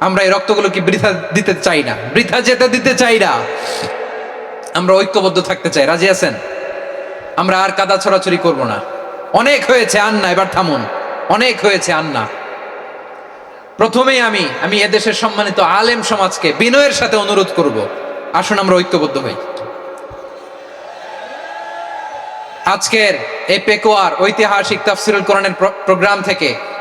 আমরা এই রক্তগুলো কি বৃথা দিতে চাই না, বৃথা যেতে দিতে চাই না। আমরা ঐক্যবদ্ধ থাকতে চাই, রাজি আছেন? আমরা আর কাদা ছড়াছড়ি করব না। অনেক হয়েছে আন্না, এবার থামুন। অনেক হয়েছে আন্না। প্রথমেই আমি আমি এদেশের সম্মানিত আলেম সমাজকে বিনয়ের সাথে অনুরোধ করব। আসুন আমরা ঐক্যবদ্ধ হই। আজকের এই পেকোয়ার ঐতিহাসিক তাফসিরুল কোরআনের প্র- প্রোগ্রাম থেকে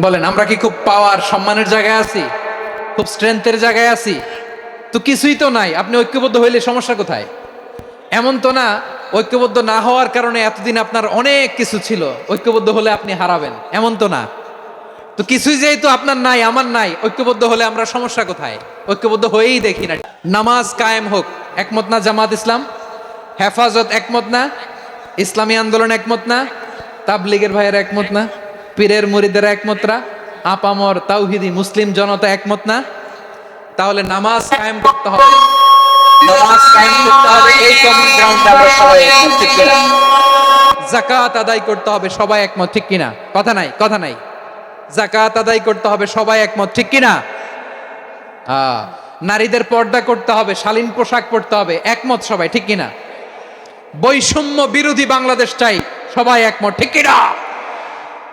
বলেন, আমরা কি খুব পাওয়ার সম্মানের জায়গায় আছি? খুব স্ট্রেংথের জায়গায় আছি? তো কিছুই তো নাই, আপনি ঐক্যবদ্ধ হইলে সমস্যা কোথায়? এমন তো না, ঐক্যবদ্ধ না হওয়ার কারণে এতদিন আপনার অনেক কিছু ছিল, ঐক্যবদ্ধ হলে আপনি হারাবেন, এমন তো না। তো কিছুই যেহেতু আপনার নাই, আমার নাই, ঐক্যবদ্ধ হলে আমরা সমস্যা কোথায়? ঐক্যবদ্ধ হয়েই দেখি না। নামাজ কায়েম হোক, একমত না জামাত ইসলাম? হেফাজত একমত না? ইসলামী আন্দোলন একমত না? তাবলিগের ভাইয়ের একমত না? পীরের মুরিদের একমত না? আপামর তাওহিদি মুসলিম জনতা একমত না? তাহলে নামাজ কায়েম করতে হবে। নামাজ কায়েম করতে হবে সবাই একমত ঠিক কিনা? জাকাত আদায় করতে হবে সবাই একমত ঠিক কিনা? কথা নাই কথা নাই। জাকাত আদায় করতে হবে সবাই একমত ঠিক কিনা? আহ, নারীদের পর্দা করতে হবে শালীন পোশাক পরতে হবে একমত সবাই ঠিক কিনা? বৈষম্য বিরোধী বাংলাদেশ চাই সবাই একমত ঠিক কিনা?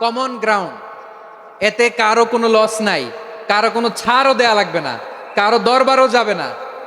কমন গ্রাউন্ড এতে কারও কোনো লস নাই। কারও কোনো ছাড়ও দেয়া লাগবে না। কারও দরবারও যাবে না।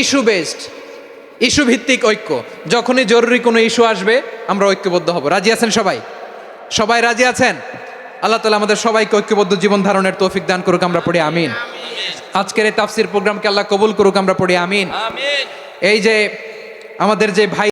issue based issue ভিত্তিক ঐক্য। যখনই জরুরি কোনো ইস্যু আসবে আমরা ঐক্যবদ্ধ হব। রাজি আছেন সবাই? সবাই রাজি আছেন? আল্লাহ তালা আমাদের সবাইকে ঐক্যবদ্ধ জীবন ধারণের তৌফিক দান করুক আমরা পড়ি আমিন। আজকের এই তাফসির প্রোগ্রামকে আল্লাহ কবুল করুক আমরা পড়ি আমিন। এই যে আমাদের যে ভাই